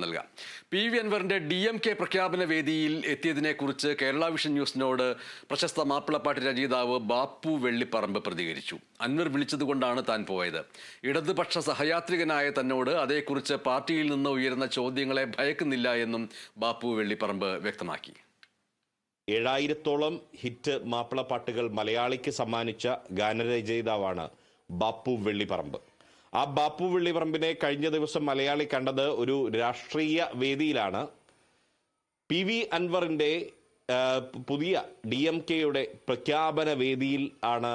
നൽകാം. P V അൻവറിന്റെ D M K പ്രഖ്യാപന വേദിയിൽ എത്തിയതിനെക്കുറിച്ച് കേരള വിഷൻ ന്യൂസിനോട് പ്രശസ്ത മാപ്പിളപ്പാട്ട് രചയിതാവ് ബാപ്പു വെള്ളിപ്പറമ്പ് പ്രതികരിച്ചു. അൻവർ വിളിച്ചതുകൊണ്ടാണ് താൻ പോയത്. ഇടതുപക്ഷ സഹയാത്രികനായ തന്നോട് അതേക്കുറിച്ച് പാർട്ടിയിൽ നിന്ന് ഉയരുന്ന ചോദ്യങ്ങളെ ഭയക്കുന്നില്ല എന്നും ബാപ്പു വെള്ളിപ്പറമ്പ് വ്യക്തമാക്കി. ഏഴായിരത്തോളം ഹിറ്റ് മാപ്പിളപ്പാട്ടുകൾ മലയാളിക്ക് സമ്മാനിച്ച ഗാനരചയിതാവാണ് ബാപ്പു വെള്ളിപ്പറമ്പ്. ആ ബാപ്പു വെള്ളിപറമ്പിനെ കഴിഞ്ഞ ദിവസം മലയാളി കണ്ടത് ഒരു രാഷ്ട്രീയ വേദിയിലാണ്. പി വി അൻവറിന്റെ പുതിയ ഡി എം കെയുടെ പ്രഖ്യാപന വേദിയിൽ ആണ്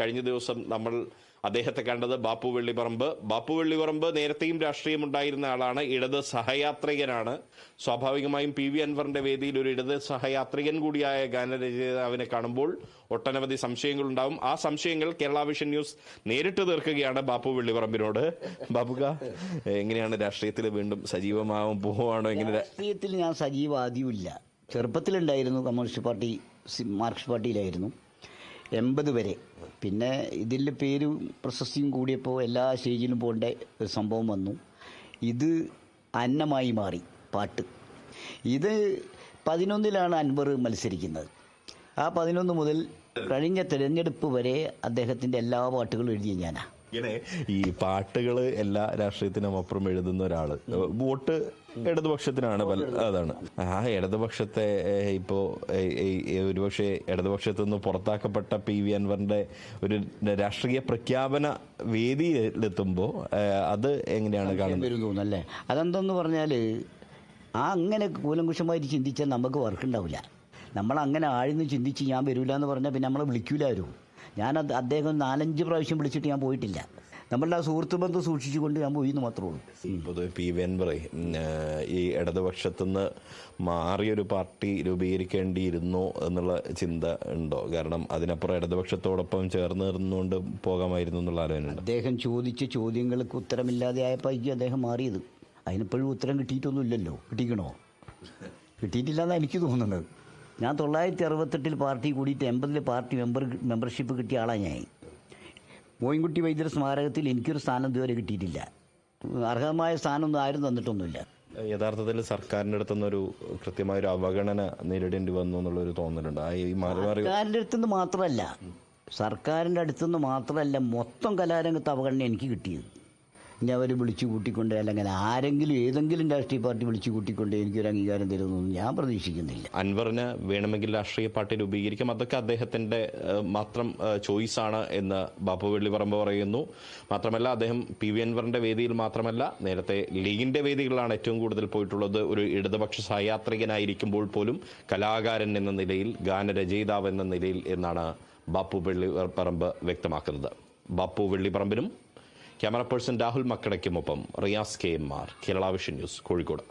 കഴിഞ്ഞ ദിവസം നമ്മൾ അദ്ദേഹത്തെ കണ്ടത് ബാപ്പു വെള്ളിപറമ്പ്. ബാപ്പു വെള്ളിപറമ്പ് നേരത്തെയും രാഷ്ട്രീയമുണ്ടായിരുന്ന ആളാണ്. ഇടത് സഹയാത്രികനാണ്. സ്വാഭാവികമായും പി വി അൻവറിന്റെ വേദിയിൽ ഒരു ഇടത് സഹയാത്രികൻ കൂടിയായ ഗാനരചയിതാവിനെ കാണുമ്പോൾ ഒട്ടനവധി സംശയങ്ങളുണ്ടാവും. ആ സംശയങ്ങൾ കേരള വിഷൻ ന്യൂസ് നേരിട്ട് തീർക്കുകയാണ് ബാപ്പു വെള്ളിപറമ്പിനോട്. ബാബുക എങ്ങനെയാണ് രാഷ്ട്രീയത്തിൽ വീണ്ടും സജീവമാവും പോവാണോ എങ്ങനെ രാഷ്ട്രീയത്തിൽ ഞാൻ സജീവ ആദ്യമില്ല ചെറുപ്പത്തിലുണ്ടായിരുന്നു കമ്മ്യൂണിസ്റ്റ് പാർട്ടി മാർക്സ് മാർക്സിസ്റ്റ് പാർട്ടിയിലായിരുന്നു. എൺപത് വരെ. പിന്നെ ഇതിൽ പേരും പ്രശസ്തിയും കൂടിയപ്പോൾ എല്ലാ സ്റ്റേജിലും പോകേണ്ട ഒരു സംഭവം വന്നു. ഇത് അന്നമായി മാറി പാട്ട്. ഇത് പതിനൊന്നിലാണ് അൻവർ മത്സരിക്കുന്നത്. ആ പതിനൊന്ന് മുതൽ കഴിഞ്ഞ തിരഞ്ഞെടുപ്പ് വരെ അദ്ദേഹത്തിന്റെ എല്ലാ പാട്ടുകളും എഴുതിയ ഞാനാണ് ഇങ്ങനെ ഈ പാട്ടുകൾ എല്ലാ രാഷ്ട്രീയത്തിനും അപ്പുറം എഴുതുന്ന ഒരാൾ. വോട്ട് ഇടതുപക്ഷത്തിനാണ് പല അതാണ്. ആ ഇടതുപക്ഷത്തെ ഇപ്പോ ഒരുപക്ഷെ ഇടതുപക്ഷത്തു നിന്ന് പുറത്താക്കപ്പെട്ട പി. വി. അൻവറിന്റെ ഒരു രാഷ്ട്രീയ പ്രഖ്യാപന വേദിയിലെത്തുമ്പോൾ അത് എങ്ങനെയാണ് കാണുന്നത്? അല്ലേ? അതെന്തെന്ന് പറഞ്ഞാൽ ആ അങ്ങനെ കൂലങ്കുഷമായി ചിന്തിച്ചാൽ നമുക്ക് വർക്ക് ഉണ്ടാവില്ല നമ്മൾ അങ്ങനെ ആഴ്ന്ന് ചിന്തിച്ച് ഞാൻ വരില്ല എന്ന് പറഞ്ഞാൽ പിന്നെ നമ്മളെ വിളിക്കൂല ആരും ഞാൻ അദ്ദേഹം നാലഞ്ച് പ്രാവശ്യം വിളിച്ചിട്ട് ഞാൻ പോയിട്ടില്ല. നമ്മളുടെ ആ സുഹൃത്ത് ബന്ധം സൂക്ഷിച്ചുകൊണ്ട് ഞാൻ പോയി എന്ന് മാത്രമേ ഉള്ളൂ പൊതുവെ പി വി എൻ പറയും ഈ ഇടതുപക്ഷത്തുനിന്ന് മാറിയൊരു പാർട്ടി രൂപീകരിക്കേണ്ടിയിരുന്നു എന്നുള്ള ചിന്ത ഉണ്ടോ? കാരണം അതിനപ്പുറം ഇടതുപക്ഷത്തോടൊപ്പം ചേർന്ന് നിന്നുകൊണ്ട് പോകാമായിരുന്നു എന്നുള്ള ആലോചന അദ്ദേഹം ചോദിച്ച ചോദ്യങ്ങൾക്ക് ഉത്തരമില്ലാതെ ആയപ്പോഴേക്കും അദ്ദേഹം മാറിയത്. അതിനിപ്പോഴും ഉത്തരം കിട്ടിയിട്ടൊന്നുമില്ലല്ലോ. കിട്ടിക്കണോ? കിട്ടിയിട്ടില്ല എന്നാണ് എനിക്ക് തോന്നുന്നത്. ഞാൻ തൊള്ളായിരത്തി അറുപത്തെട്ടിൽ പാർട്ടി കൂടിയിട്ട് എൺപതിൽ പാർട്ടി മെമ്പർ മെമ്പർഷിപ്പ് കിട്ടിയ ആളാണ് ഞാൻ. മോയിൻകുട്ടി വൈദ്യർ സ്മാരകത്തിൽ എനിക്കൊരു സ്ഥാനം ഇതുവരെ കിട്ടിയിട്ടില്ല. അർഹമായ സ്ഥാനമൊന്നും ആരും തന്നിട്ടൊന്നുമില്ല. യഥാർത്ഥത്തിൽ സർക്കാരിന്റെ അടുത്തുനിന്ന് ഒരു കൃത്യമായ ഒരു അവഗണന നേരിടേണ്ടി വന്നു എന്നുള്ളൊരു തോന്നലുണ്ട്. ഈ സർക്കാരിന്റെ അടുത്തുനിന്ന് മാത്രമല്ല സർക്കാരിന്റെ അടുത്തുനിന്ന് മാത്രമല്ല മൊത്തം കലാരംഗത്ത് അവഗണന എനിക്ക് കിട്ടിയത്. ഇനി അവർ വിളിച്ചു കൂട്ടിക്കൊണ്ട് അല്ലെങ്കിൽ ആരെങ്കിലും ഏതെങ്കിലും രാഷ്ട്രീയ പാർട്ടി വിളിച്ചു കൂട്ടിക്കൊണ്ട് എനിക്കൊരു അംഗീകാരം തരുമെന്നൊന്നും ഞാൻ പ്രതീക്ഷിക്കുന്നില്ല. അൻവറിന് വേണമെങ്കിൽ രാഷ്ട്രീയ പാർട്ടി രൂപീകരിക്കാം. അതൊക്കെ അദ്ദേഹത്തിന്റെ മാത്രം ചോയ്സ് ആണ് എന്ന് ബാപ്പു വെള്ളിപ്പറമ്പ് പറയുന്നു. മാത്രമല്ല അദ്ദേഹം പി വി അൻവറിന്റെ വേദിയിൽ മാത്രമല്ല നേരത്തെ ലീഗിന്റെ വേദികളിലാണ് ഏറ്റവും കൂടുതൽ പോയിട്ടുള്ളത്. ഒരു ഇടതുപക്ഷ സഹയാത്രികനായിരിക്കുമ്പോൾ പോലും കലാകാരൻ എന്ന നിലയിൽ ഗാനരചയിതാവ് എന്ന നിലയിൽ എന്നാണ് ബാപ്പു വെള്ളിപ്പറമ്പ് വ്യക്തമാക്കുന്നത്. ബാപ്പു വെള്ളിപ്പറമ്പിനും camera person Rahul മക്കടയ്ക്കുമൊപ്പം Riyas K M R Kerala vision news Kozhikode.